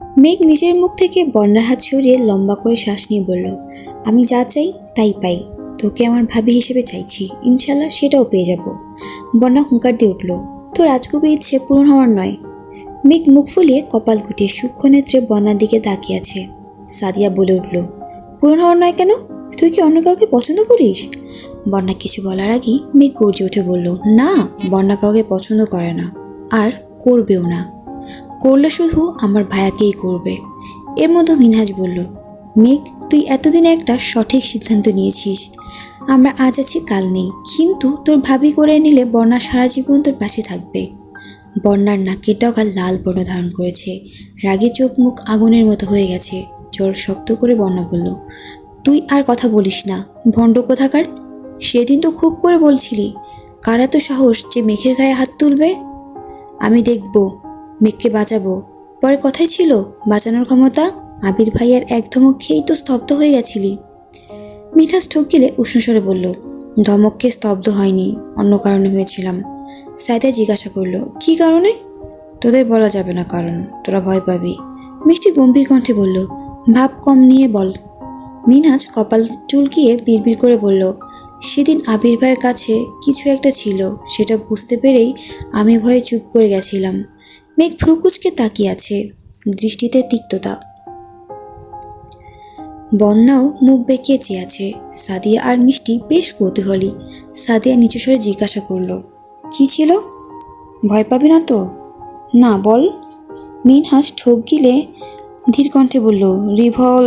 মেঘ নিজের মুখ থেকে বন্যার হাত সরিয়ে লম্বা করে শ্বাস নিয়ে বলল, আমি যা চাই তাই পাই। তোকে আমার ভাবি হিসেবে চাইছি। ইনশাল্লাহ সেটাও পেয়ে যাব। বন্যা হুঙ্কার দিয়ে উঠল, তো রাজকবি ইচ্ছে পূরণ হওয়ার নয়। মেঘ মুখ ফুলিয়ে কপাল গুটিয়ে সূক্ষ্ম নেত্রে বন্যার দিকে তাকিয়ে আছে। সাদিয়া বলে উঠল, পূরণ হওয়ার নয় কেন? তুই কি অন্য কাউকে পছন্দ করিস? বন্যা কিছু বলার আগেই মেঘ গর্জে উঠে বলল, না, বন্যা কাউকে পছন্দ করে না। আর করবেও না। করলে শুধু আমার ভায়াকেই করবে। এর মধ্যে মিনহাজ বলল, মেঘ, তুই এতদিনে একটা সঠিক সিদ্ধান্ত নিয়েছিস। আমরা আজ আছি, কাল নেই। কিন্তু তোর ভাবি করে নিলে বন্যা সারা জীবন তোর পাশে থাকবে বন্যার নাকের ডগা লাল বর্ণ ধারণ করেছে। রাগে চোখ মুখ আগুনের মতো হয়ে গেছে। জল শক্ত করে বন্যা বলল, তুই আর কথা বলিস না। ভণ্ড কোথাকার? সেদিন তো খুব করে বলছিলি, কারা তো সাহস যে মেঘের গায়ে হাত তুলবে? আমি দেখব। মেঘকে বাঁচাবো। পরে কথাই ছিল, বাঁচানোর ক্ষমতা আবির ভাইয়ার এক ধমক খেয়েই তো স্তব্ধ হয়ে গেছিলি। মিঠাস ঠক গেলে উষ্ণস্বরে বলল ধমককে স্তব্ধ হয়নি, অন্য কারণে হয়েছিলাম। সাইদা জিজ্ঞাসা করল, কি কারণে? তোদের বলা যাবে না কারণ, তোরা ভয় পাবি। মিষ্টি গম্ভীর কণ্ঠে বলল, ভাব কম নিয়ে বল। মিনাজ কপাল চুলকিয়ে বিড়বিড় করে বলল, সেদিন আবির ভাইয়ের কাছে কিছু একটা ছিল, সেটা বুঝতে পেরেই আমি ভয়ে চুপ করে গেছিলাম। মেঘ ফ্রুকুচকে তাকিয়ে আছে দৃষ্টিতে তিক্ততা। বন্যাও মুখ বেঁকিয়ে চেয়ে আছে সাদিয়া আর মিষ্টি বেশ কৌতূহলী। সাদিয়া নিচু স্বরে জিজ্ঞাসা করল, কি ছিল? ভয় পাবে না তো? না, বল। মিনহাস ঠোক গিলে ধীর কণ্ঠে বলল, রিভল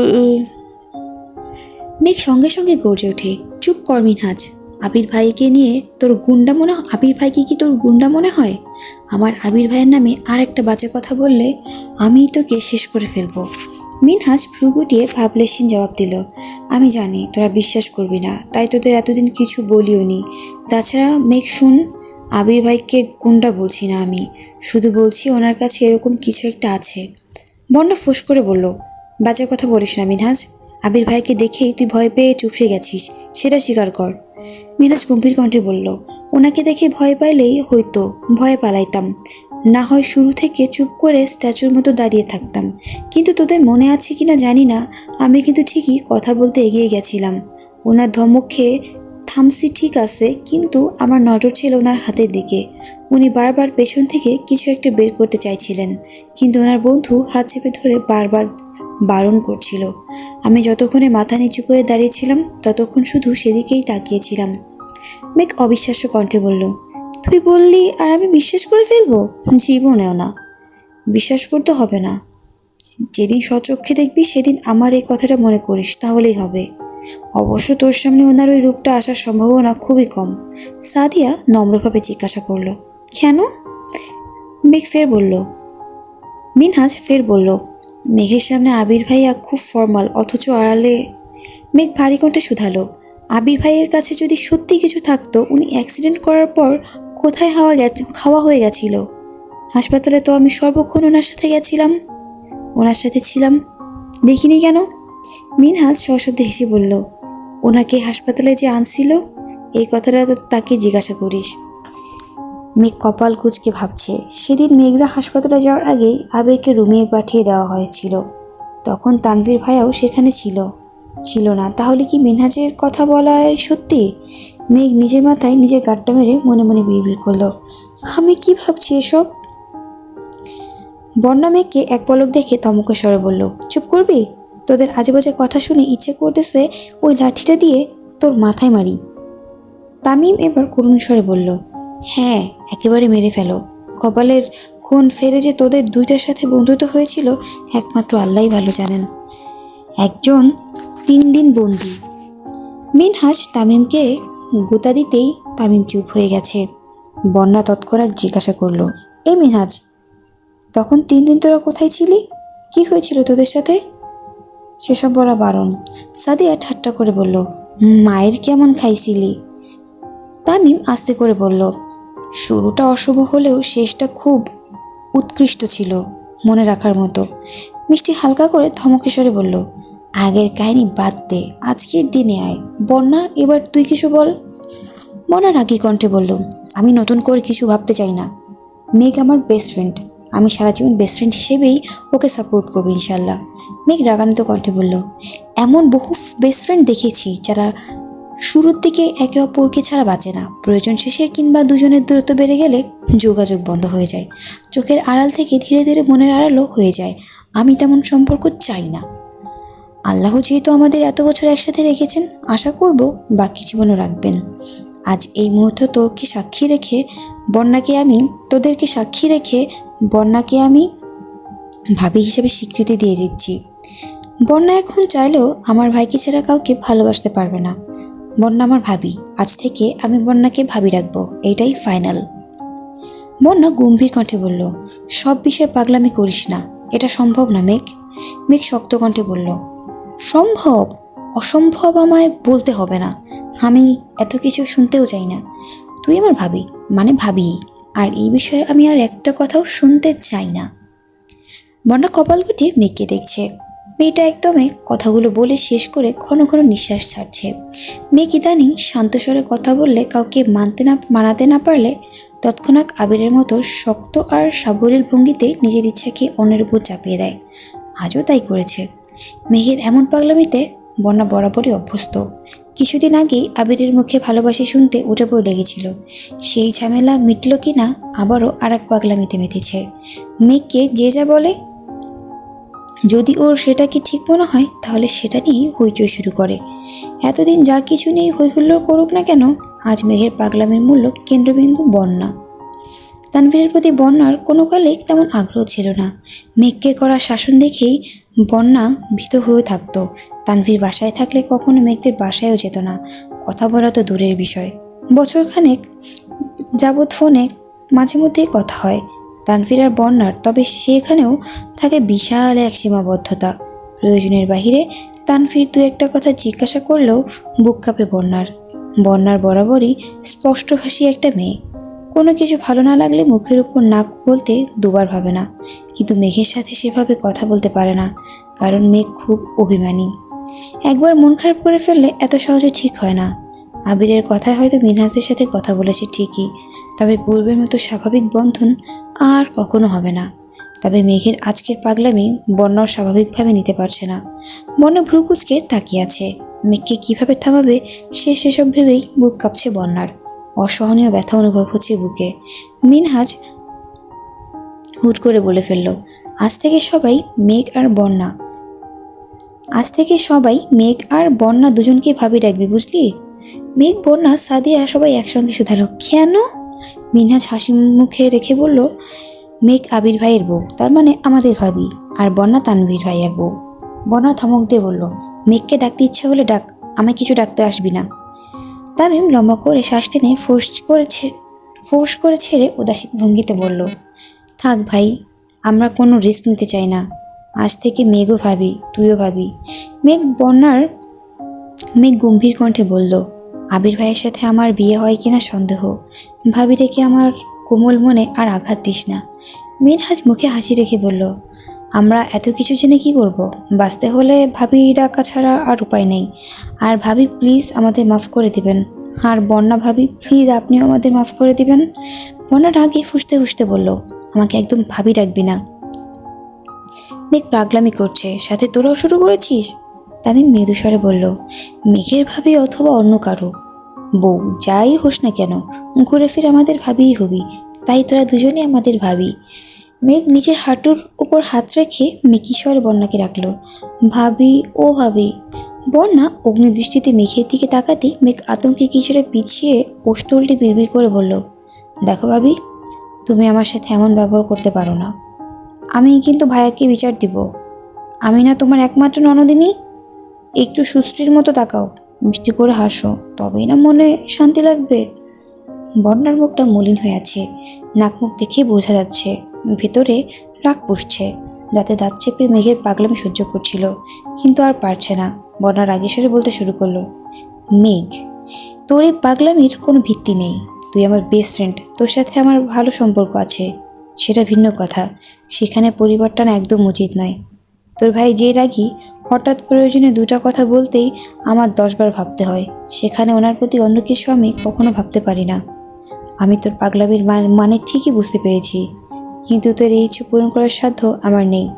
মেঘ সঙ্গে সঙ্গে গর্জে ওঠে, চুপ কর মিনহাজ, আবির ভাইকে নিয়ে তোর গুন্ডা মনে আবির ভাইকে কি তোর গুন্ডা মনে হয়? আমার আবির ভাইয়ের নামে আর একটা বাজে কথা বললে আমিই তোকে শেষ করে ফেলব। মিনহাজ ভ্রু গুটিয়ে ভাবলেশীন জবাব দিল, আমি জানি, তোরা বিশ্বাস করবি না, তাই তোদের এতদিন কিছু বলিও নি। তাছাড়া মেঘ, শুন আবির ভাইকে গুন্ডা বলছি না আমি, শুধু বলছি ওনার কাছে এরকম কিছু একটা আছে। বন্যা ফোঁস করে বলল, বাজে কথা বলিস না মিনহাজ আবির ভাইকে দেখেই তুই ভয় পেয়ে চুপসে গেছিস, সেটা স্বীকার কর। মিনাজ গম্ভীর কণ্ঠে বলল, ওনাকে দেখে ভয় পাইলেই হয়তো, ভয়ে পালাইতাম। না হয় শুরু থেকে চুপ করে স্ট্যাচুর মতো দাঁড়িয়ে থাকতাম। কিন্তু তোদের মনে আছে কিনা জানি না, আমি কিন্তু ঠিকই কথা বলতে এগিয়ে গেছিলাম। ওনার ধমক খেয়ে, থামসি ঠিক আছে, কিন্তু আমার নজর ছিল ওনার হাতের দিকে। উনি বারবার পেছন থেকে কিছু একটা বের করতে চাইছিলেন, কিন্তু ওনার বন্ধু হাত চেপে ধরে বারবার বারণ করছিল। আমি যতক্ষণে মাথা নিচু করে দাঁড়িয়েছিলাম, ততক্ষণ শুধু সেদিকেই তাকিয়েছিলাম। মেঘ অবিশ্বাস্য কণ্ঠে বলল, তুই বললি আর আমি বিশ্বাস করে ফেলব? জীবনেও না। বিশ্বাস করতে হবে না। যেদিন সচক্ষে দেখবি, সেদিন আমার এই কথাটা মনে করিস, তাহলেই হবে। অবশ্য তোর সামনে ওনার ওই রূপটা আসার সম্ভাবনা খুবই কম। সাদিয়া নম্রভাবে জিজ্ঞাসা করল, কেন? মেঘ ফের বলল, মিনহাজ ফের বলল মেঘের সামনে আবির ভাইয়া খুব ফর্মাল অথচ আড়ালে মেঘ ভারী কণ্ঠে শুধালো। আবির ভাইয়ের কাছে যদি সত্যি কিছু থাকতো, উনি অ্যাক্সিডেন্ট করার পর কোথায় হাওয়া খাওয়া হয়ে গেছিল? হাসপাতালে তো আমি সর্বক্ষণ ওনার সাথে গেছিলাম। ওনার সাথে ছিলাম। দেখিনি কেন? মিনহাজ সশব্দে হেসে বলল, ওনাকে হাসপাতালে যে আনছিল, এই কথাটা তাকে জিজ্ঞাসা করিস। মেঘ কপাল কুচকে ভাবছে। সেদিন মেঘরা হাসপাতালে যাওয়ার আগেই আবিরকে রুমিয়ে পাঠিয়ে দেওয়া হয়েছিল। তখন তানভীর ভাইয়াও সেখানে ছিল। ছিল না। তাহলে কি মিনহাজের কথা বলায় সত্যি? মেঘ নিজের মাথায় নিজের গাড্ডা মেরে মনে মনে বিড়বিড় করল। আমি কি ভাবছি এসব? বন্যা মেঘকে এক পলক দেখে তমকে স্বরে বলল, চুপ করবি? তোদের আজে বাজে কথা শুনে ইচ্ছে করতেছে ওই লাঠিটা দিয়ে তোর মাথায় মারি। তামিম এবার করুণ স্বরে বলল হ্যাঁ একেবারে মেরে ফেলো। কপালের খুন ফেরে যে তোদের দুইটার সাথে বন্ধুত্ব হয়েছিল, একমাত্র আল্লাহই ভালো জানেন। একজন তিন দিন বন্দি। মিনহাজ তামিমকে গোতা দিতেই তামিম চুপ হয়ে গেছে। বন্যা তৎক্ষণাৎ জিজ্ঞাসা করল এই মিনহাজ, তখন তিন দিন তোরা কোথায় ছিলি? কি হয়েছিল তোদের সাথে? সেসব বলা বারণ। সাদিয়া ঠাট্টা করে বলল, মায়ের কেমন খাইছিলি? তামিম আস্তে করে বলল শুরুটা অশুভ হলেও শেষটা খুব উৎকৃষ্ট ছিল মনে রাখার মতো। মিষ্টি হালকা করে ধমকেশ্বরে বলল, আগের কাহিনী বাদ দে, আজকের দিনে আয়। বন্যা, এবার তুই কিছু বল? মনা রাগি কণ্ঠে বলল, আমি নতুন করে কিছু ভাবতে চাই না। মেঘ আমার বেস্ট ফ্রেন্ড আমি সারা জীবন বেস্ট ফ্রেন্ড হিসেবেই ওকে সাপোর্ট করব ইনশাল্লাহ মেঘ রাগান্বিত কণ্ঠে বলল, এমন বহু বেস্ট ফ্রেন্ড দেখেছি যারা শুরুর দিকে একে অপরকে ছাড়া বাঁচে না। প্রয়োজন শেষে কিংবা দুজনের দূরত্ব বেড়ে গেলে যোগাযোগ বন্ধ হয়ে যায়। চোখের আড়াল থেকে ধীরে ধীরে মনের আড়ালও হয়ে যায়। আমি তেমন সম্পর্ক চাই না। আল্লাহ যেহেতু আমাদের এত বছর একসাথে রেখেছেন, আশা করব বাকি জীবনও রাখবেন। আজ এই মুহূর্তে তোকে সাক্ষী রেখে, বন্যাকে আমি, তোদেরকে সাক্ষী রেখে, বন্যাকে আমি ভাবি হিসেবে স্বীকৃতি দিয়ে দিচ্ছি। বন্যা এখন চাইলেও আমার ভাইকে ছাড়া কাউকে ভালোবাসতে পারবে না। বন্যা আমার ভাবি। আজ থেকে আমি বন্যাকে ভাবি রাখব। এটাই ফাইনাল বন্যা গম্ভীর কণ্ঠে বলল, সব বিষয়ে পাগলামি করিস না। এটা সম্ভব না, মেঘ। মেঘ শক্ত কণ্ঠে বলল, সম্ভব? অসম্ভব আমায় বলতে হবে না। আমি এত কিছু শুনতেও চাই না। তুই আমার ভাবি মানে ভাবি। আর এই বিষয়ে আমি আর একটা কথাও শুনতে চাই না। বন্যা কপাল গুটিয়ে মেঘকে দেখছে। মেয়েটা একদমই কথাগুলো বলে শেষ করে ঘন ঘন নিঃশ্বাস ছাড়ছে। মেয়ে ইদানিং শান্ত স্বরে কথা বললে কাউকে মানতে না মানাতে না পারলে তৎক্ষণাৎ আবিরের মতো শক্ত আর সাবলীল ভঙ্গিতে নিজের ইচ্ছাকে অন্যের উপর চাপিয়ে দেয়। আজও তাই করেছে। মেঘের এমন পাগলামিতে বন্যা বরাবরই অভ্যস্ত। কিছুদিন আগেই আবিরের মুখে ভালোবাসি শুনতে উঠে পড়ে লেগেছিল। সেই ঝামেলা মিটল কি না আবারও আর এক পাগলামিতে মেতেছে। মেঘকে যে যা বলে যদি ওর সেটা কি ঠিক মনে হয়, তাহলে সেটা নিয়েই হইচই শুরু করে। এতদিন যা কিছু নিয়ে হৈহুল্লোড় করুক না কেন, আজ মেঘের পাগলামের মূল্য কেন্দ্রবিন্দু বন্যা। তানভীরের প্রতি বন্যার কোনো কালেই তেমন আগ্রহ ছিল না। মেঘকে করা শাসন দেখেই বন্যা ভীত হয়ে থাকতো। তানভীর বাসায় থাকলে কখনো মেঘদের বাসায়ও যেত না। কথা বলা তো দূরের বিষয়। বছরখানেক যাবৎ ফোনে মাঝে মধ্যেই কথা হয়। তানভীর আর বন্যার, তবে সেখানেও থাকে বিশাল এক সীমাবদ্ধতা। প্রয়োজনের বাহিরে তানভীর দু একটা কথা জিজ্ঞাসা করলেও বুক কাঁপে বন্যার। বন্যার বরাবরই স্পষ্টভাষী একটা মেয়ে। কোনো কিছু ভালো না লাগলে মুখের উপর নাক বলতে দুবার ভাবে না, কিন্তু মেঘের সাথে সেভাবে কথা বলতে পারে না, কারণ মেঘ খুব অভিমানী। একবার মন খারাপ করে ফেললে এত সহজে ঠিক হয় না। আবিরের কথায় হয়তো মিনহাজের সাথে কথা বলেছে ঠিকই, তবে পূর্বের মতো স্বাভাবিক বন্ধন আর কখনো হবে না। তবে মেঘের আজকের পাগলামি বন্যার স্বাভাবিকভাবে নিতে পারছে না। বন্য ভ্রুকুচকে তাকিয়ে আছে। মেঘকে কীভাবে থামাবে, সে সেসব ভেবেই বুক কাঁপছে বন্যার অসহনীয় ব্যথা অনুভব হচ্ছে বুকে। মিনহাজ হুট করে বলে ফেলল, আজ থেকে সবাই মেঘ আর বন্যা আজ থেকে সবাই মেঘ আর বন্যা দুজনকে ভাবি রাখবি, বুঝলি? মেঘ, বন্যা, সাদিয়া সবাই একসঙ্গে শুধালো। কেন? মিনহাজ হাসি মুখে রেখে বলল, মেঘ আবির ভাইয়ের বউ, তার মানে আমাদের ভাবি, আর বন্যা তানভীর ভাইয়ের বউ। বন্যা ধমক দিয়ে বলল, মেঘকে ডাকতে ইচ্ছা হলে ডাক, আমায় কিছু ডাকতে আসবি না। তামিম লম্বা করে শ্বাস টেনে ফোর্স করেছে ফোর্স করে ছেড়ে উদাসীন ভঙ্গিতে বলল, থাক ভাই, আমরা কোনো রিস্ক নিতে চাই না। আজ থেকে মেঘও ভাবি, তুইও ভাবি। মেঘ, বন্যার মেঘ গম্ভীর কণ্ঠে বলল আবির ভাইয়ের সাথে আমার বিয়ে হয় কিনা সন্দেহ। ভাবি রেখে আমার কোমল মনে আর আঘাত দিস না। মিনহাজ মুখে হাসি রেখে বলল, আমরা এত কিছু জেনে কি করব? বাঁচতে হলে ভাবি ডাকা ছাড়া আর উপায় নেই। আর ভাবি প্লিজ আমাদের মাফ করে দিবেন। আর বন্যা ভাবি প্লিজ আপনিও আমাদের মাফ করে দিবেন। বন্যা রাগে ফুসতে ফুসতে বলল, আমাকে একদম ভাবি ডাকবি না। মেঘ পাগলামি করছে। সাথে তোরাও শুরু করেছিস? তামিম মৃদু স্বরে বলল, মেঘের ভাবি অথবা অন্য কারও। বউ, যাই হোস না কেন, ঘুরে ফিরে আমাদের ভাবিই হবি। তাই তোরা দুজনেই আমাদের ভাবি। মেঘ নিজের হাঁটুর উপর হাত রেখে মেকি স্বরে বন্যাকে রাখল, ভাবি, ও ভাবি। বন্যা অগ্নিদৃষ্টিতে মেঘের দিকে তাকাতেই মেঘ আতঙ্কে কিছুটা পিছিয়ে পোস্টলটি বিড়বিড় করে বলল, দেখো ভাবি, তুমি আমার সাথে এমন ব্যবহার করতে পারো না। আমি কিন্তু ভাইয়াকে বিচার দিব। আমি না তোমার একমাত্র ননদিনী একটু সুশ্রীর মতো তাকাও, মিষ্টি করে হাসো, তবেই না মনে শান্তি লাগবে। বন্যার মুখটা মলিন হয়ে আছে নাক মুখ দেখে বোঝা যাচ্ছে, ভেতরে রাগ পুষছে, দাঁতে দাঁত চেপে মেঘের পাগলামি সহ্য করছিল, কিন্তু আর পারছে না, বন্যা রাগেশ্বরে বলতে শুরু করল, মেঘ, তোর এই পাগলামির কোনো ভিত্তি নেই, তুই আমার বেস্ট ফ্রেন্ড তোর সাথে আমার ভালো সম্পর্ক আছে, সেটা ভিন্ন কথা, সেখানে পরিবার টানা একদম উচিত নয়। তোর ভাই যে রাগি, হঠাৎ প্রয়োজনে দুটা কথা বলতেই আমার দশবার ভাবতে হয়। সেখানে ওনার প্রতি অন্য কিছু আমি কখনো ভাবতে পারি না। আমি তোর পাগলামির মান- ঠিকই বুঝতে পেরেছি, কিন্তু তোর এই ইচ্ছে পূরণ করার সাধ্য আমার নেই।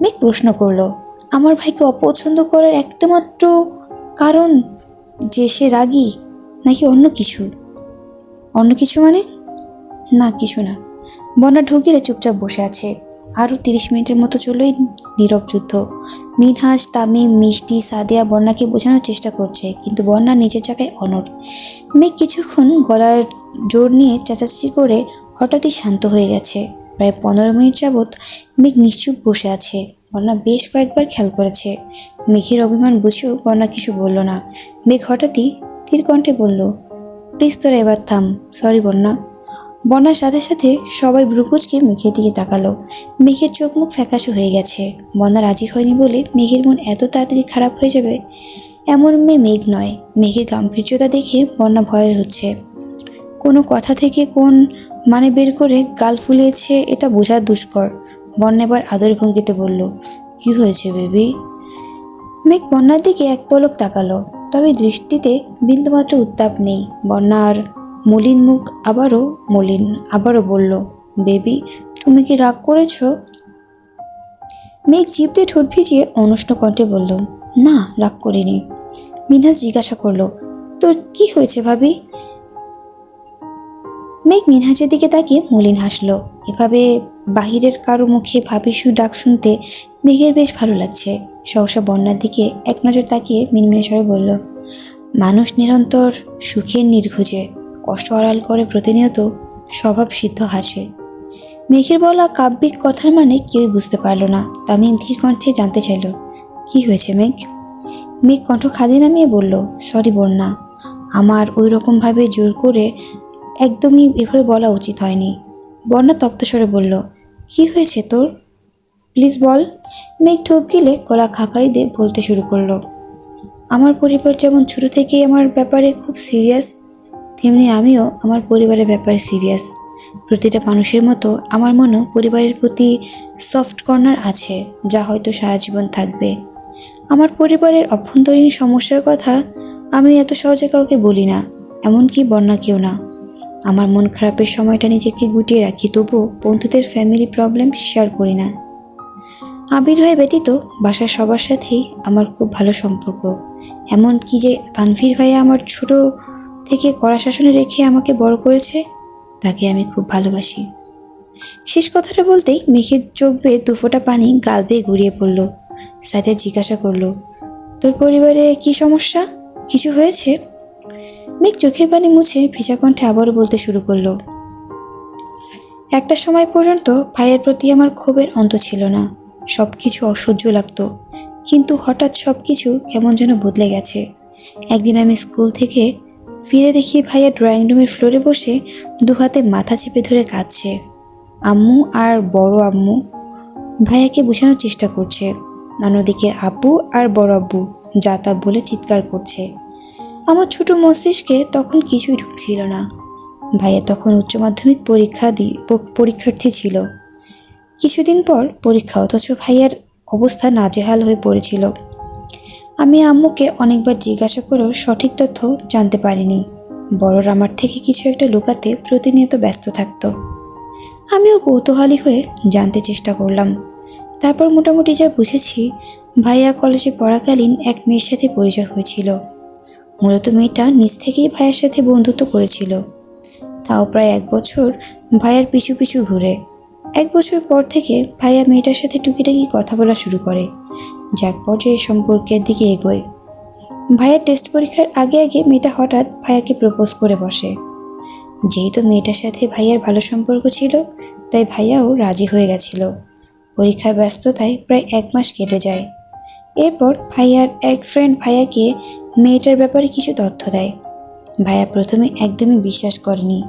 মেঘ প্রশ্ন করল, আমার ভাইকে অপছন্দ করার একটামাত্র কারণ যে সে রাগী নাকি অন্য কিছু? অন্য কিছু মানে? না, কিছু না। বন্যা ঢুকিলে চুপচাপ বসে আছে। আরও তিরিশ মিনিটের মতো চলই নীরব যুদ্ধ। মিনহাস, তামিম, মিষ্টি, সাদিয়া বন্যাকে বোঝানোর চেষ্টা করছে, কিন্তু বন্যা নিজের চাকায় অনড়। মেঘ কিছুক্ষণ গলার জোর নিয়ে চেঁচাচেঁচি করে হঠাৎই শান্ত হয়ে গেছে। প্রায় পনেরো মিনিট যাবৎ মেঘ নিশ্চুপ বসে আছে। বন্যা বেশ কয়েকবার খেয়াল করেছে। মেঘের অভিমান বুঝেও বন্যা কিছু বলল না। মেঘ হঠাৎই ধীর কণ্ঠে বলল, প্লিজ তোরা এবার থাম। সরি বন্যা বন্যার সাথে সাথে সবাই ভ্রুকুচকে মেঘের দিকে তাকালো। মেঘের চোখ মুখ ফ্যাকাশে হয়ে গেছে। বন্যা রাজি হয়নি বলে মেঘের মন এত তাড়াতাড়ি খারাপ হয়ে যাবে? এমন মেয়ে মেঘ নয়। মেঘের গাম্ভীর্যতা দেখে বন্যা ভয় হচ্ছে। কোনো কথা থেকে কোন মানে বের করে গাল ফুলিয়েছে এটা বোঝা দুষ্কর। বন্যা এবার আদর ভঙ্গিতে বলল, কি হয়েছে বেবি? মেঘ বন্যার দিকে এক পলক তাকালো। তবে দৃষ্টিতে বিন্দুমাত্র উত্তাপ নেই। বন্যার মলিন মুখ আবারও মলিন, আবারও বলল, বেবি, তুমি কি রাগ করেছ? মেঘ জিভ দিয়ে ঠোঁট ভিজিয়ে অনুষ্ণ কণ্ঠে বলল, না, রাগ করিনি। মিনহাস জিজ্ঞাসা করল, তোর কি হয়েছে ভাবি? মেঘ মিনহাজের দিকে তাকিয়ে মলিন হাসলো, এভাবে বাহিরের কারও মুখে ভাবিসু ডাক শুনতে মেঘের বেশ ভালো লাগছে। সহসা বন্যার দিকে এক নজর তাকিয়ে মিনমিনে স্বরে বলল, মানুষ নিরন্তর সুখের নির্ঘুজে কষ্ট আড়াল করে প্রতিনিয়ত স্বভাব সিদ্ধ হাসে। মেঘের বলা কাব্যিক কথার মানে কেউই বুঝতে পারল না। তামিম ধীর কণ্ঠে জানতে চাইল, কি হয়েছে মেঘ? মেঘ কণ্ঠ খাদি নামিয়ে বলল, সরি বন্যা, আমার ওই রকমভাবে জোর করে একদমই এভাবে বলা উচিত হয়নি। বন্যা তপ্তস্বরে বলল, কি হয়েছে তোর? প্লিজ বল। মেঘ ঠোক গিলে গলা খাকারি দিয়ে বলতে শুরু করল, আমার পরিবার যেমন ছোট থেকেই আমার ব্যাপারে খুব সিরিয়াস তেমনি আমিও আমার পরিবারের ব্যাপারে সিরিয়াস প্রতিটা মানুষের মতো আমার মনেও পরিবারের প্রতি সফট কর্নার আছে, যা হয়তো সারা জীবন থাকবে। আমার পরিবারের অভ্যন্তরীণ সমস্যার কথা আমি এত সহজে কাউকে বলি না, এমনকি বন্যা কেউ না। আমার মন খারাপের সময়টা নিজেকে গুটিয়ে রাখি তবুও বন্ধুদের ফ্যামিলি প্রবলেম শেয়ার করি না। আবির ভাই ব্যতীত বাসার সবার সাথেই আমার খুব ভালো সম্পর্ক। এমন কি যে তানভীর ভাইয়া আমার ছোট থেকে কড়া শাসনে রেখে আমাকে বড় করেছে, তাকে আমি খুব ভালোবাসি। শেষ কথাটা বলতেই মেঘের চোখ বেয়ে দুফোটা পানি গাল বেয়ে গড়িয়ে পড়ল। সাথে জিজ্ঞাসা করল, তোর পরিবারে কি সমস্যা? কিছু হয়েছে? মেঘ চোখের পানি মুছে ভেজা কণ্ঠে আবারও বলতে শুরু করল, একটা সময় পর্যন্ত ভাইয়ের প্রতি আমার ক্ষোভের অন্ত ছিল না সব কিছু অসহ্য লাগতো। কিন্তু হঠাৎ সব কিছু কেমন যেন বদলে গেছে। একদিন আমি স্কুল থেকে ফিরে দেখি ভাইয়া ড্রয়িং রুমের ফ্লোরে বসে দু হাতে মাথা চেপে ধরে কাঁদছে। আম্মু আর বড় আম্মু। ভাইয়াকে বোঝানোর চেষ্টা করছে। অন্যদিকে আব্বু আর বড় আব্বু যা তা বলে চিৎকার করছে। আমার ছোট মস্তিষ্কে তখন কিছুই ঢুকছিল না। ভাইয়া তখন উচ্চ মাধ্যমিক পরীক্ষা দি পরীক্ষার্থী ছিল। কিছুদিন পর পরীক্ষা, অথচ ভাইয়ার অবস্থা নাজেহাল হয়ে পড়েছিল। আমি আম্মুকে অনেকবার জিজ্ঞাসা করেও সঠিক তথ্য জানতে পারিনি। বড়রা আমার থেকে কিছু একটা লুকাতে প্রতিনিয়ত ব্যস্ত থাকত। আমিও কৌতূহলী হয়ে জানতে চেষ্টা করলাম। তারপর মোটামুটি যা বুঝেছি, ভাইয়া কলেজে পড়াকালীন এক মেয়ের সাথে পরিচয় হয়েছিল। মূলত মেয়েটা নিজ থেকেই ভাইয়ের সাথে বন্ধুত্ব করেছিল। তাও প্রায় এক বছর ভাইয়ার পিছু পিছু ঘুরে। এক বছর পর থেকে ভাইয়া মেয়েটার সাথে টুকিটাকি কথা বলা শুরু করে। যাক, পর্যায়ে সম্পর্কের দিকে এগোয়। ভাইয়ার টেস্ট পরীক্ষার আগে আগে মেয়েটা হঠাৎ ভাইয়াকে প্রপোজ করে বসে। যেহেতু মেয়েটার সাথে ভাইয়ার ভালো সম্পর্ক ছিল, তাই ভাইয়াও রাজি হয়ে গেছিল। পরীক্ষার ব্যস্ততায় প্রায় এক মাস কেটে যায়। এরপর ভাইয়ার এক ফ্রেন্ড ভাইয়াকে মেয়েটার ব্যাপারে কিছু তথ্য দেয়। ভাইয়া প্রথমে একদমই বিশ্বাস করেনি,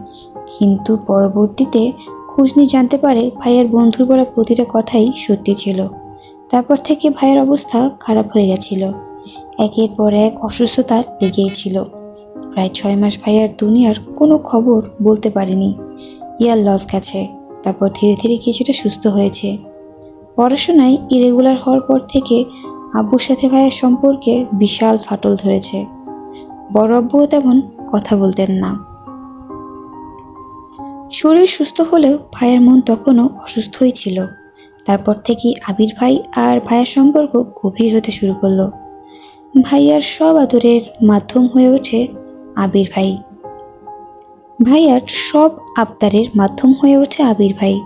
কিন্তু পরবর্তীতে খোঁজ নিয়ে জানতে পারে ভাইয়ার বন্ধুর বলা প্রতিটা কথাই সত্যি ছিল। তারপর থেকে ভাইয়ের অবস্থা খারাপ হয়ে গেছিল। একের পর এক অসুস্থতা লেগেই ছিল। প্রায় ছয় মাস ভাইয়ার দুনিয়ার কোনো খবর বলতে পারেনি। ইয়ার লস গেছে, তারপর ধীরে ধীরে কিছুটা সুস্থ হয়েছে। পড়াশোনায় ইরেগুলার হওয়ার পর থেকে আব্বুর সাথে ভাইয়ের সম্পর্কে বিশাল ফাটল ধরেছে। বড় আব্বুও তেমন কথা বলতেন না। শরীর সুস্থ হলেও ভাইয়ের মন তখনও অসুস্থই ছিল। তারপর থেকেই আবির ভাই আর ভাইয়ের সম্পর্ক গভীর হতে শুরু করল। ভাইয়ার সব আদরের মাধ্যম হয়ে ওঠে আবির ভাই। ভাইয়ার সব আবদারের মাধ্যম হয়ে ওঠে আবির ভাই।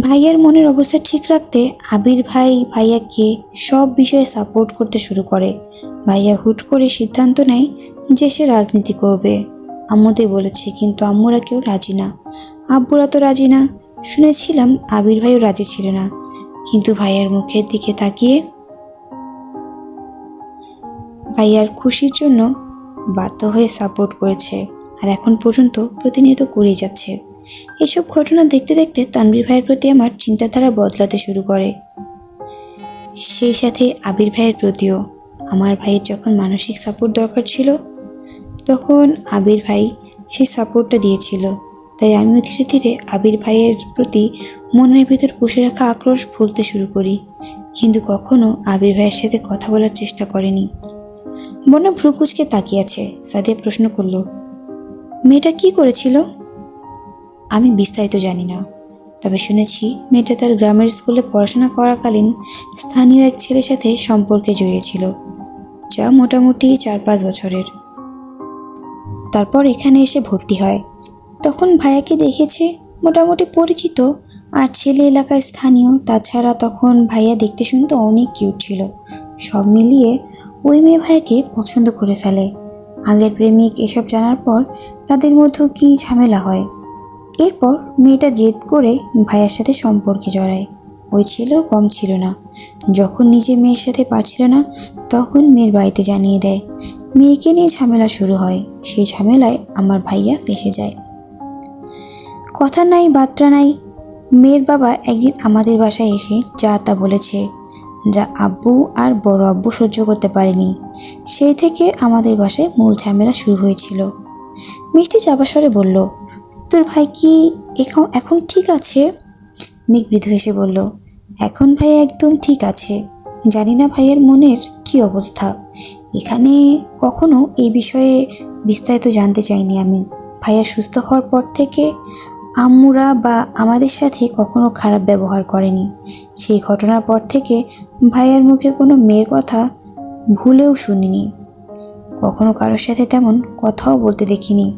ভাইয়ার মনের অবস্থা ঠিক রাখতে আবির ভাই ভাইয়াকে সব বিষয়ে সাপোর্ট করতে শুরু করে। ভাইয়া হুট করে সিদ্ধান্ত নেয় যে সে রাজনীতি করবে। আম্মুদের বলেছে, কিন্তু আম্মুরা কেউ রাজি না। আব্বুরা তো রাজি না। শুনেছিলাম আবির ভাইও রাজি ছিল না, কিন্তু ভাইয়ার মুখের দিকে তাকিয়ে ভাইয়ার খুশির জন্য বাধ্য হয়ে সাপোর্ট করেছে আর এখন পর্যন্ত প্রতিনিয়ত করে যাচ্ছে। এসব ঘটনা দেখতে দেখতে তানভীর ভাইয়ের প্রতি আমার চিন্তাধারা বদলাতে শুরু করে। সেই সাথে আবির ভাইয়ের প্রতিও। আমার ভাইয়ের যখন মানসিক সাপোর্ট দরকার ছিল, তখন আবির ভাই সেই সাপোর্টটা দিয়েছিল। তাই আমিও ধীরে ধীরে আবির ভাইয়ের প্রতি মনের ভিতর পুষে রাখা আক্রোশ ভুলতে শুরু করি। কিন্তু কখনো আবির ভাইয়ের সাথে কথা বলার চেষ্টা করেনি। বন্যা ভ্রুকুচকে তাকিয়ে আছে সাদিয়া প্রশ্ন করল, মেয়েটা কি করেছিল? আমি বিস্তারিত জানি না, তবে শুনেছি মেয়েটা তার গ্রামের স্কুলে পড়াশোনা করাকালীন স্থানীয় এক ছেলের সাথে সম্পর্কে জড়িয়েছিল যা মোটামুটি চার পাঁচ বছরের। তারপর এখানে এসে ভর্তি হয়। তখন ভাইয়াকে দেখেছে মোটামুটি পরিচিত, আর ছেলে এলাকায় স্থানীয়। তাছাড়া তখন ভাইয়া দেখতে শুনতে অনেক কিউট ছিল। সব মিলিয়ে ওই মেয়ে ভাইয়াকে পছন্দ করে ফেলে। আগের প্রেমিক এসব জানার পর তাদের মধ্যে কী ঝামেলা হয়? এরপর মেয়েটা জেদ করে ভাইয়ার সাথে সম্পর্কে জড়ায়। ওই ছেলেও কম ছিল না। যখন নিজে মেয়ের সাথে পারছিল না, তখন মেয়ের বাড়িতে জানিয়ে দেয়, মেয়েকে নিয়ে ঝামেলা শুরু হয়। সেই ঝামেলায় আমার ভাইয়া ফেসে যায়। কথা নাই বার্তা নাই। মেয়ের বাবা একদিন আমাদের বাসায় এসে যা তা বলেছে, যা আব্বু আর বড় আব্বু সহ্য করতে পারেনি। সেই থেকে আমাদের বাসায় মূল ঝামেলা শুরু হয়েছিল। মিষ্টি চাপাসরে বলল, তোর ভাই কি এখন এখন ঠিক আছে? মেঘ মৃদু হেসে বলল, এখন ভাই একদম ঠিক আছে। জানি না ভাইয়ের মনের কি অবস্থা। এখানে কখনো এই বিষয়ে বিস্তারিত জানতে চাইনি আমি। ভাইয়া সুস্থ হওয়ার পর থেকে আম্মুরা বা আমাদের সাথে কখনো খারাপ ব্যবহার করেনি। সেই ঘটনার পর থেকে ভাইয়ার মুখে কোনো মেয়ের কথা ভুলেও শুনিনি। কখনো কারোর সাথে তেমন কথাও বলতে দেখিনি।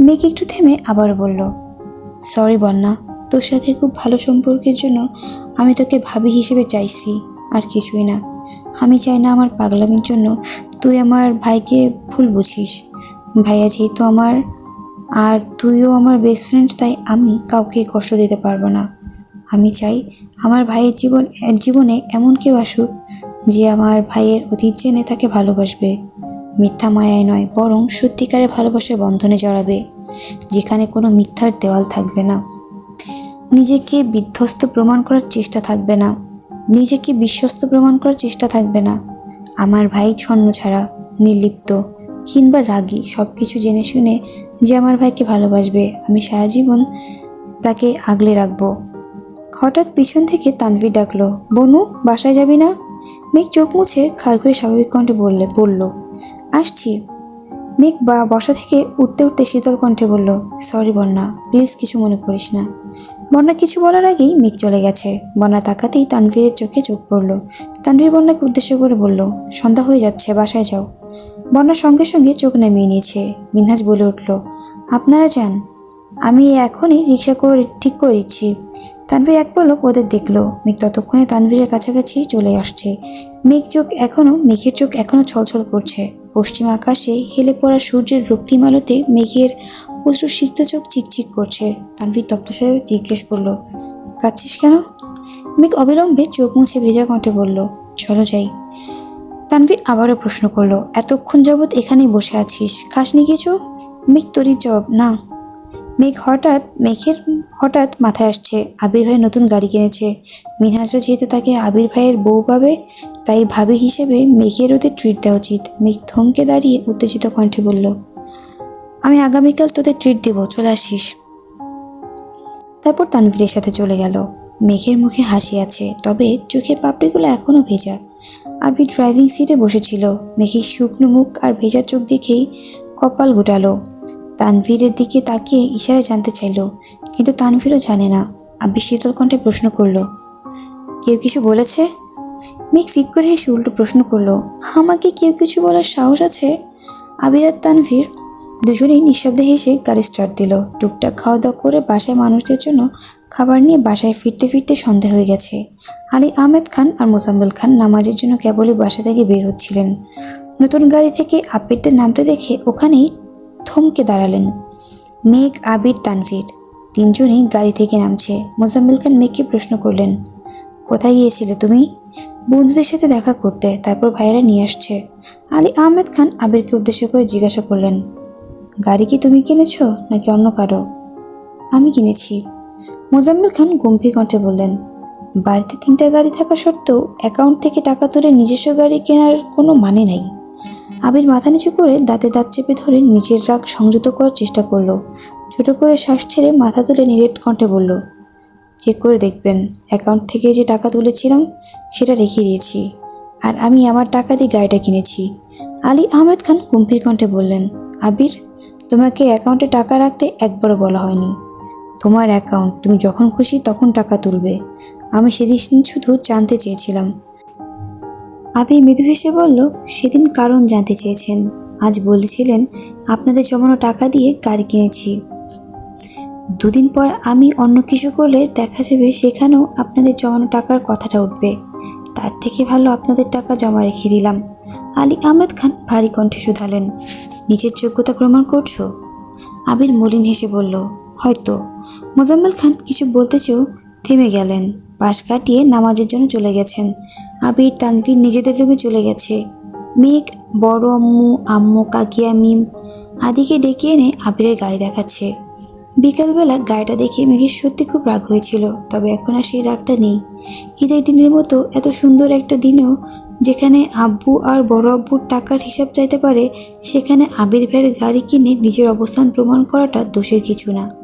মেয়েকে একটু থেমে আবার বলল, সরি বন্যা, তোর সাথে খুব ভালো সম্পর্কের জন্য আমি তোকে ভাবি হিসেবে চাইছি, আর কিছুই না। আমি চাই না আমার পাগলামির জন্য তুই আমার ভাইকে ভুল বুঝিস। ভাইয়া যেহেতু আমার আর তুইও আমার বেস্ট ফ্রেন্ড তাই আমি কাউকে কষ্ট দিতে পারব না। আমি চাই আমার ভাইয়ের জীবন জীবনে এমন কেউ আসুক যে আমার ভাইয়ের অতীত জেনে তাকে ভালোবাসবে। মিথ্যা মায়ায় নয়, বরং সত্যিকারের ভালোবাসার বন্ধনে জড়াবে, যেখানে কোনো মিথ্যার দেওয়াল থাকবে না। নিজেকে বিধ্বস্ত প্রমাণ করার চেষ্টা থাকবে না। নিজেকে বিশ্বস্ত প্রমাণ করার চেষ্টা থাকবে না। আমার ভাই ছন্ন ছাড়া, নির্লিপ্ত, কিংবা রাগী সব কিছু জেনে শুনে যে আমার ভাইকে ভালোবাসবে, আমি সারা জীবন তাকে আগলে রাখব। হঠাৎ পিছন থেকে তানভীর ডাকলো, বনু, বাসায় যাবি না? মেঘ চোখ মুছে খাড় ঘুরে স্বাভাবিক কণ্ঠে বললে, বলল, আসছি। মেঘ বা বসা থেকে উঠতে উঠতে শীতল কণ্ঠে বলল, সরি বন্যা, প্লিজ কিছু মনে করিস না। বন্যা কিছু বলার আগেই মেঘ চলে গেছে। বন্যা তাকাতেই তানভীরের চোখে চোখ পড়ল। তানভীর বন্যাকে উদ্দেশ্য করে বলল, সন্ধ্যা হয়ে যাচ্ছে, বাসায় যাও। বন্যা সঙ্গে সঙ্গে চোখ নামিয়ে নিয়েছে। মিনহাজ বলে উঠল, আপনারা যান। আমি এখনই রিক্সা করে ঠিক করে দিচ্ছি। তানভীর এক পলক ওদের দেখল। মেঘ ততক্ষণে তানভীরের কাছাকাছি চলে আসছে। মেঘ চোখ এখনও মেঘের চোখ এখনও ছলছল করছে। পশ্চিম আকাশে হেলে পড়া সূর্যের রক্তিম আলোতে মেঘের অশ্রু সিক্ত চোখ চিকচিক করছে। তানভীর তপ্তস্বরে জিজ্ঞেস করল, কাঁদছিস কেন? মেঘ অবিলম্বে চোখ মুছে ভেজা কণ্ঠে বলল, চলো যাই। তানভীর আবারও প্রশ্ন করল, এতক্ষণ যাবৎ এখানেই বসে আছিস? খাসনি কিছু? মেঘ তরির জবাব, না। মেঘ হঠাৎ, মেঘের হঠাৎ মাথায় আসছে, আবির ভাই নতুন গাড়ি কিনেছে। মিনহাজরা যেহেতু তাকে আবির ভাইয়ের বউ পাবে, তাই ভাবি হিসেবে মেঘের ওদের ট্রিট দেওয়া উচিত। মেঘ থমকে দাঁড়িয়ে উত্তেজিত কণ্ঠে বলল, আমি আগামীকাল তোদের ট্রিট দেবো, চলে আসিস। তারপর তানভীরের সাথে চলে গেল। মেঘের মুখে হাসি আছে, তবে চোখের পাপড়িগুলো এখনও ভেজা। আবির ড্রাইভিং সিটে বসেছিল। মেঘের শুকনো মুখ আর ভেজা চোখ দেখেই কপাল গোটালো। তানভীরের দিকে তাকিয়ে ইশারায় জানতে চাইল, কিন্তু তানভীরও জানে না। আব্বি শীতল কণ্ঠে প্রশ্ন করল, কেউ কিছু বলেছে? মেঘ ফিক করে হেসে উল্টো প্রশ্ন করল, আমাকে কেউ কিছু বলার সাহস আছে? আবির আর তানভীর দুজনেই নিঃশব্দে হেসে গাড়ি স্টার্ট দিল। টুকটাক খাওয়া দাওয়া করে বাসায় মানুষদের জন্য খাবার নিয়ে বাসায় ফিরতে ফিরতে সন্ধে হয়ে গেছে। আলী আহমেদ খান আর মোজাম্মেল খান নামাজের জন্য কেবলই বাসা থেকে বের হচ্ছিলেন। নতুন গাড়ি থেকে আবিরদের নামতে দেখে ওখানেই থমকে দাঁড়ালেন মেঘ, আবির, তানভীর। তিনজনই গাড়ি থেকে নামছে। মোজাম্মেল খান মেঘকে প্রশ্ন করলেন, কোথায় গিয়েছিলে তুমি? বন্ধুদের সাথে দেখা করতে, তারপর ভাইয়েরা নিয়ে আসছে। আলী আহমেদ খান আবিরকে উদ্দেশ্য করে জিজ্ঞাসা করলেন, গাড়ি কি তুমি কিনেছো নাকি অন্য কারও? আমি কিনেছি। মোজাম্মেল খান গম্ভীর কণ্ঠে বললেন, বাড়িতে তিনটা গাড়ি থাকা সত্ত্বেও অ্যাকাউন্ট থেকে টাকা তুলে নিজস্ব গাড়ি কেনার কোনো মানে নাই। আবির মাথা নিচু করে দাঁতে দাঁত চেপে ধরে নিজের রাগ সংযত করার চেষ্টা করল। ছোট করে শ্বাস ছেড়ে মাথা তুলে নিরেট কণ্ঠে বলল, চেক করে দেখবেন অ্যাকাউন্ট থেকে যে টাকা তুলেছিলাম সেটা রেখে দিয়েছি। আর আমি আমার টাকা দিয়ে গাড়িটা কিনেছি। আলী আহমেদ খান গম্ভীর কণ্ঠে বললেন, আবির, তোমাকে অ্যাকাউন্টে টাকা রাখতে একবারও বলা হয়নি। তোমার অ্যাকাউন্ট তুমি যখন খুশি তখন টাকা তুলবে। আমি সেদিন শুধু জানতে চেয়েছিলাম। আবির মৃদু হেসে বলল, সেদিন কারণ জানতে চেয়েছেন। আজ বলেছিলেন, আপনাদের জমানো টাকা দিয়ে গাড়ি কিনেছি। দুদিন পর আমি অন্য কিছু করলে দেখা যাবে সেখানেও আপনাদের জমানো টাকার কথাটা উঠবে। তার থেকে ভালো আপনাদের টাকা জমা রেখে দিলাম। আলী আহমেদ খান ভারী কণ্ঠে শুধালেন, নিজের যোগ্যতা প্রমাণ করছ? আবির মলিন হেসে বলল হয়তো। মোজাম্মেল খান কিছু বলতে চেয়েও থেমে গেলেন। পাশ কাটিয়ে নামাজের জন্য চলে গেছেন। আবির তানভীর নিজেদের রুমে চলে গেছে। মেঘ, বড় আম্মু আম্মু, কাকিয়া, মিম আদিকে ডেকে এনে আবিরের গাড়ি দেখাচ্ছে। বিকালবেলা গাড়িটা দেখে মেঘের সত্যি খুব রাগ হয়েছিল, তবে এখন আর সেই রাগটা নেই। ঈদের দিনের মতো এত সুন্দর একটা দিনেও যেখানে আব্বু আর বড় আব্বুর টাকার হিসাব চাইতে পারে, সেখানে আবির ভাইয়ের গাড়ি কিনে নিজের অবস্থান প্রমাণ করাটা দোষের কিছু না।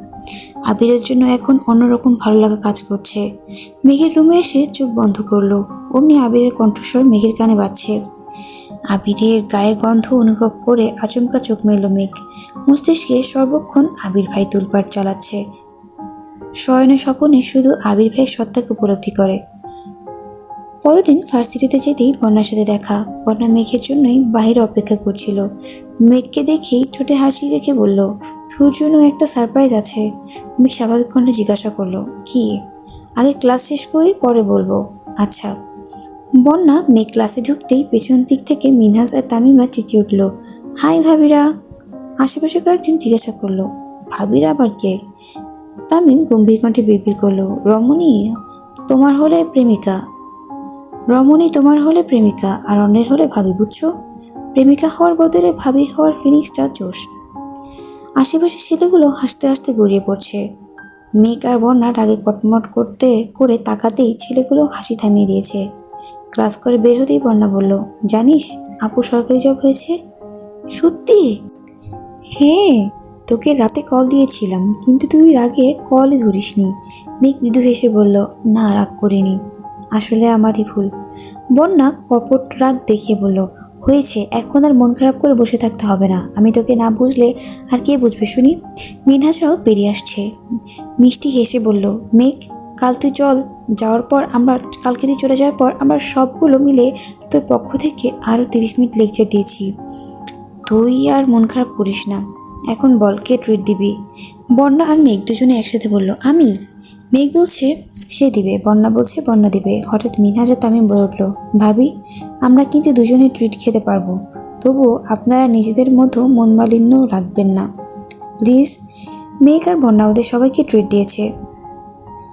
আবিরের জন্য এখন অন্যরকম ভালো লাগা কাজ করছে। মেঘের রুমে এসে চোখ বন্ধ করল। অমনি আবিরের কণ্ঠস্বর মেঘের কানে বাজছে। আবিরের গায়ের গন্ধ অনুভব করে আচমকা চোখ মেলল মেঘ। মস্তিষ্কে সর্বক্ষণ আবির ভাই তুলপাট চালাচ্ছে। শয়নে স্বপনে শুধু আবির ভাইয়ের সত্তাকে উপলব্ধি করে। পরদিন ভার্সিটিতে যেতেই বন্যার সাথে দেখা। বন্যা মেঘের জন্যই বাইরে অপেক্ষা করছিল। মেঘকে দেখেই ঠোঁটে হাসি রেখে বলল, তোর জন্য একটা সারপ্রাইজ আছে। মেঘ স্বাভাবিক কণ্ঠে জিজ্ঞাসা করল, কি? আগে ক্লাস শেষ করি, পরে বলব। আচ্ছা। বন্যা মেঘ ক্লাসে ঢুকতেই পেছন দিক থেকে মিনহাজ আর তামিমা চেঁচিয়ে উঠল, হাই ভাবিরা। আশেপাশে কয়েকজন জিজ্ঞাসা করল, ভাবিরা আবার কে? তামিম গম্ভীর কণ্ঠে বিড়বিড় করল, রমণী? তোমার হলে প্রেমিকা। রমণী তোমার হলে প্রেমিকা আর অন্যের হলে ভাবি, বুঝছ? প্রেমিকা হওয়ার বদলে ভাবি হওয়ার ফিলিংসটা জোশ। আশেপাশে ছেলেগুলো হাসতে হাসতে গড়িয়ে পড়ছে। মেঘ আর বন্যা রাগে কটমট করতে করে তাকাতেই ছেলেগুলো হাসি থামিয়ে দিয়েছে। ক্লাস করে বের হতেই বন্যা বলল, জানিস, আপু সরকারি জব হয়েছে? সত্যি? হ্যাঁ তোকে রাতে কল দিয়েছিলাম, কিন্তু তুই রাগে কলই ধরিসনি। মেঘ মৃদু হেসে বলল, না, রাগ করিনি। আসলে আমারই ভুল। বন্যা কপট রাগ দেখিয়ে বলল, হয়েছে, এখন আর মন খারাপ করে বসে থাকতে হবে না। আমি তোকে না বুঝলে আর কে বুঝবে শুনি? মিনহাসাও বেরিয়ে আসছে। মিষ্টি হেসে বলল, মেঘ, কাল তুই চল। যাওয়ার পর আমরা, কালকে তুই চলে যাওয়ার পর আমরা সবগুলো মিলে তোর পক্ষ থেকে আরও তিরিশ মিনিট লেকচার দিয়েছি। তুই আর মন খারাপ করিস না। এখন বল কে ট্রিট দিবি। বন্যা আর মেঘ দুজনে একসাথে বলল, আমি? মেঘ বলছে সে দিবে, বন্যা বলছে বন্যা দিবে। হঠাৎ মিনহাজা তামিম বলে উঠল, ভাবি, আমরা কিন্তু দুজনে ট্রিট খেতে পারব। তবুও আপনারা নিজেদের মধ্যে মন মালিন্য রাখবেন না। প্লিজ মেঘ আর বন্যা ওদের সবাইকে ট্রিট দিয়েছে।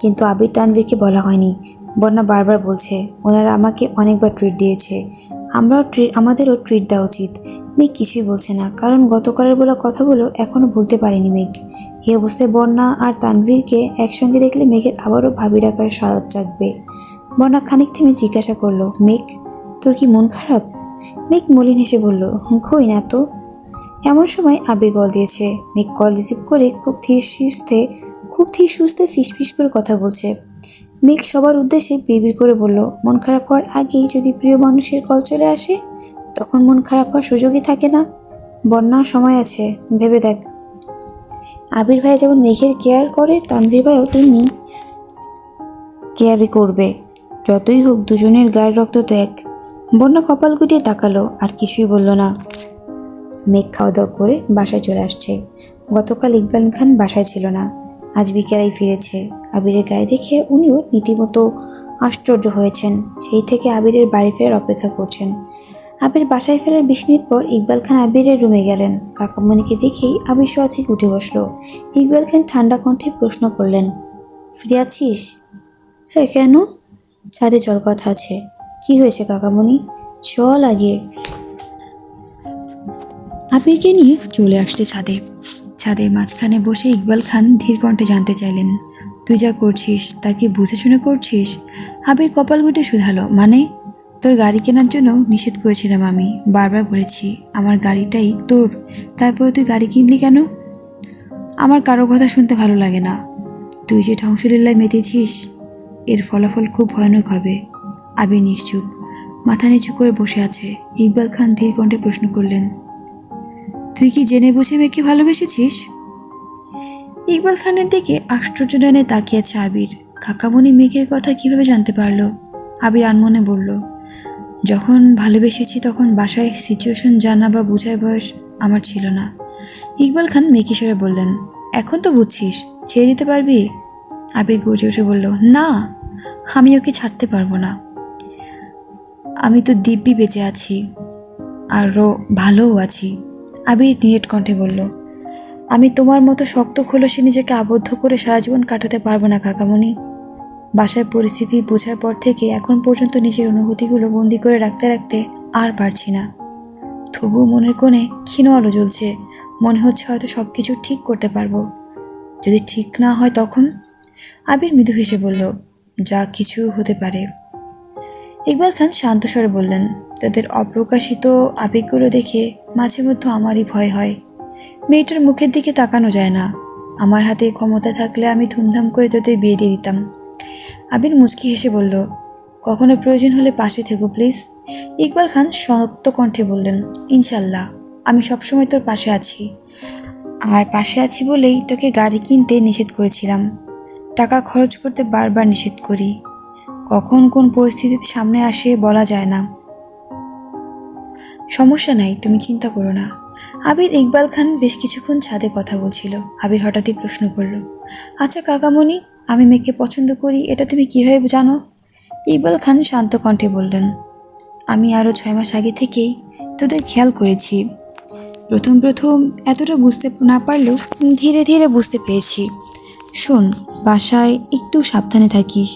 কিন্তু আবির তানভীরকে বলা হয়নি। বন্যা বারবার বলছে, ওনারা আমাকে অনেকবার ট্রিট দিয়েছে। আমরাও ট্রিট আমাদেরও ট্রিট দেওয়া উচিত। মেঘ কিছুই বলছে না, কারণ গতকালের বলা কথাগুলো এখনও ভুলতে পারেনি মেঘ। এই অবস্থায় বন্যা আর তানভীরকে একসঙ্গে দেখলে মেঘের আবারও ভাবি ডাকার স্বাদ জাগবে। বন্যা খানিক থেমে জিজ্ঞাসা করল, মেঘ, তোর কি মন খারাপ? মেঘ মলিন হেসে বলল, কই না তো। এমন সময় আবির কল দিয়েছে। মেঘ কল রিসিভ করে খুব ধীর সুস্থে, খুব ধীর সুস্থে ফিসফিস করে কথা বলছে। মেঘ সবার উদ্দেশ্যে বিড়বিড় করে বলল, মন খারাপ হওয়ার আগেই যদি প্রিয় মানুষের কল চলে আসে, তখন মন খারাপ হওয়ার সুযোগই থাকে না। বন্যার সময় আছে, ভেবে দেখ। আবির ভাই যেমন মেঘের কেয়ার করে, তানভীর ভাইও তেমনি কেয়ারই করবে। যতই হোক, দুজনের গায়ের রক্ত তো এক। বন্যা কপাল গুটিয়ে তাকালো, আর কিছুই বলল না। মেঘ খাওয়া দাওয়া করে বাসায় চলে আসছে। গতকাল ইকবাল খান বাসায় ছিল না। আজ বিকেলেই ফিরেছে। আবিরের গায়ে দেখে উনিও রীতিমতো আশ্চর্য হয়েছেন। সেই থেকে আবিরের বাড়ি ফেরার অপেক্ষা করছেন। আবির বাসায় ফেরার বিশ মিনিট পর ইকবাল খান আবিরের রুমে গেলেন। কাকামণিকে দেখেই আবির শোয়া থেকে উঠে বসল। ইকবাল খান ঠান্ডা কণ্ঠে প্রশ্ন করলেন ফিরে আছিস? হ্যাঁ কেন? ছাদে জল কথা আছে। কি হয়েছে কাকামণি? চল আগে। আবিরকে নিয়ে চলে আসছে ছাদে। ছাদের মাঝখানে বসে ইকবাল খান ধীর কণ্ঠে জানতে চাইলেন, তুই যা করছিস, তা কি বুঝে শুনে করছিস? আবির কপাল গুটে শুধালো মানে? তোর গাড়ি কেনার জন্য নিষেধ করেছিলাম আমি। বারবার বলেছি, আমার গাড়িটাই তোর, তারপরে তুই গাড়ি কিনলি কেন? আমার কারও কথা শুনতে ভালো লাগে না। তুই যে ধ্বংসলীলায় মেতেছিস, এর ফলাফল খুব ভয়ানক হবে। আবির নিশ্চুপ, মাথা নিচু করে বসে আছে। ইকবাল খান ধীর কণ্ঠে প্রশ্ন করলেন, তুই কি জেনে বুঝে মেয়েকে ভালোবেসেছিস? ইকবাল খানের দিকে আশ্চর্য নয়নে তাকিয়েছে আবির। কাকামণি মেঘের কথা কীভাবে জানতে পারল? আবির আনমনে বলল যখন ভালোবেসেছি তখন বাসায় সিচুয়েশন জানা বা বোঝার বয়স আমার ছিল না। ইকবাল খান মেকিসরে বললেন, এখন তো বুঝছিস, ছেড়ে দিতে পারবি? আবির গর্জে উঠে বলল, না, আমি ওকে ছাড়তে পারব না। আমি তো দিব্যি বেঁচে আছি আরও ভালোও আছি। আবির নিরেট কণ্ঠে বলল, আমি তোমার মতো শক্ত খোলসে নিজেকে আবদ্ধ করে সারা জীবন কাটাতে পারব না, কাকামণি। বাসার পরিস্থিতি বোঝার পর থেকে এখন পর্যন্ত নিজের অনুভূতিগুলো বন্দি করে রাখতে রাখতে আর পারছি না। তবুও মনের কোণে ক্ষীণ আলো জ্বলছে। মনে হচ্ছে হয়তো সব কিছু ঠিক করতে পারব। যদি ঠিক না হয় তখন? আবির মৃদু হেসে বলল, যা কিছু হতে পারে। ইকবাল খান শান্ত স্বরে বললেন, তাদের অপ্রকাশিত আবেগগুলো দেখে মাঝে মধ্যে আমারই ভয় হয়। মেয়েটার মুখের দিকে তাকানো যায় না। আমার হাতে ক্ষমতা থাকলে আমি ধুমধাম করে তাদের বিয়ে দিয়ে দিতাম। আবির মুচকি হেসে বলল, কখনো প্রয়োজন হলে পাশে থেকো, প্লিজ। ইকবাল খান শক্ত কণ্ঠে বললেন, ইনশাল্লাহ, আমি সবসময় তোর পাশে আছি। আর পাশে আছি বলেই তোকে গাড়ি কিনতে নিষেধ করেছিলাম। টাকা খরচ করতে বারবার নিষেধ করি। কখন কোন পরিস্থিতিতে সামনে আসে বলা যায় না। সমস্যা নাই, তুমি চিন্তা করো না। আবির ইকবাল খান বেশ কিছুক্ষণ ছাদে কথা বলছিল। আবির হঠাৎই প্রশ্ন করল আচ্ছা কাকামণি আমি মেয়েকে পছন্দ করি, এটা তুমি কীভাবে জানো? ইকবাল খান শান্ত কণ্ঠে বললেন, আমি আরও ছয় মাস আগে থেকেই তোদের খেয়াল করেছি। প্রথম প্রথম এতটা বুঝতে না পারলেও ধীরে ধীরে বুঝতে পেরেছি। শোন, বাসায় একটু সাবধানে থাকিস।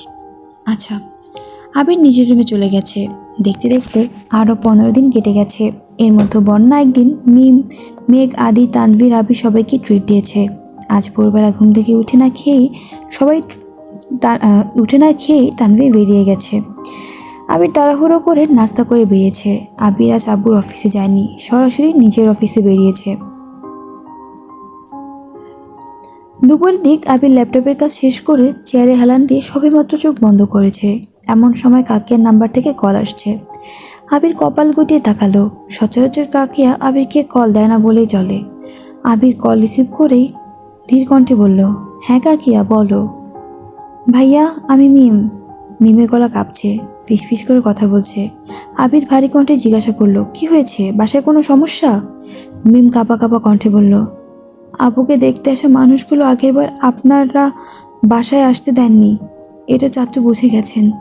আচ্ছা আবির নিজের রুমে চলে গেছে। দেখতে দেখতে আরও পনেরো দিন কেটে গেছে। এর মধ্যে বন্যা একদিন, মিম, মেঘ, আদি, তানভীর, আবি সবাইকে ট্রিট দিয়েছে। আজ ভোরবেলা ঘুম থেকে উঠে না খেয়েই সবাই উঠে না খেয়েই তানভীর বেরিয়ে গেছে। আবির তাড়াহুড়ো করে নাস্তা করে বেরিয়েছে। আবির আজ আব্বুর অফিসে যায়নি, সরাসরি নিজের অফিসে বেরিয়েছে। দুপুরের দিক আবির ল্যাপটপের কাজ শেষ করে চেয়ারে হেলান দিয়ে সবেমাত্র চোখ বন্ধ করেছে। এমন সময় কাকিয়ার নাম্বার থেকে কল আসছে। আবির কপাল গুটিয়ে তাকালো। সচরাচর কাকিয়া আবিরকে কল দেয় না বলেই চলে। আবির কল রিসিভ করেই ধীর কণ্ঠে বলল হ্যাঁ কাকিয়া, বলো। ভাইয়া, আমি মিম। মিমের গলা কাঁপছে, ফিসফিস করে কথা বলছে। আবির ভারী কণ্ঠে জিজ্ঞাসা করল, কি হয়েছে? বাসায় কোনো সমস্যা? মিম কাঁপা কাঁপা কণ্ঠে বলল আবুকে দেখতে আসা মানুষগুলো আগেরবার আপনারা বাসায় আসতে দেননি। এটা চাচ্চু বুঝে গেছেন।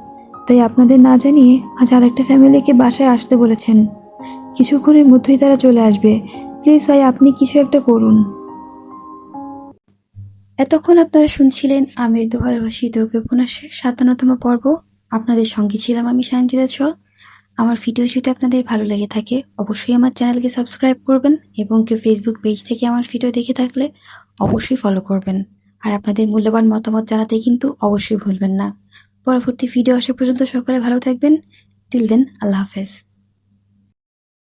তাই আপনাদের না জানিয়ে আজ আরেকটা ফ্যামিলিকে বাসায় আসতে বলেছেন। কিছুক্ষণের মধ্যেই তারা চলে আসবে। প্লিজ ভাই, আপনি কিছু একটা করুন। এতক্ষণ আপনারা শুনছিলেন আমি তো ভালোবাসি তোকে উপন্যাসের সাতান্নতম পর্ব। আপনাদের সঙ্গে ছিলাম আমি সায়ন্তিতা ছ আমার ভিডিও যদি আপনাদের ভালো লেগে থাকে, অবশ্যই আমার চ্যানেলকে সাবস্ক্রাইব করবেন এবং কেউ ফেসবুক পেজ থেকে আমার ভিডিও দেখে থাকলে অবশ্যই ফলো করবেন। আর আপনাদের মূল্যবান মতামত জানাতে কিন্তু অবশ্যই ভুলবেন না। পরবর্তী ভিডিও আসা পর্যন্ত সকলে ভালো থাকবেন। টিল দেন আল্লাহ হাফেজ।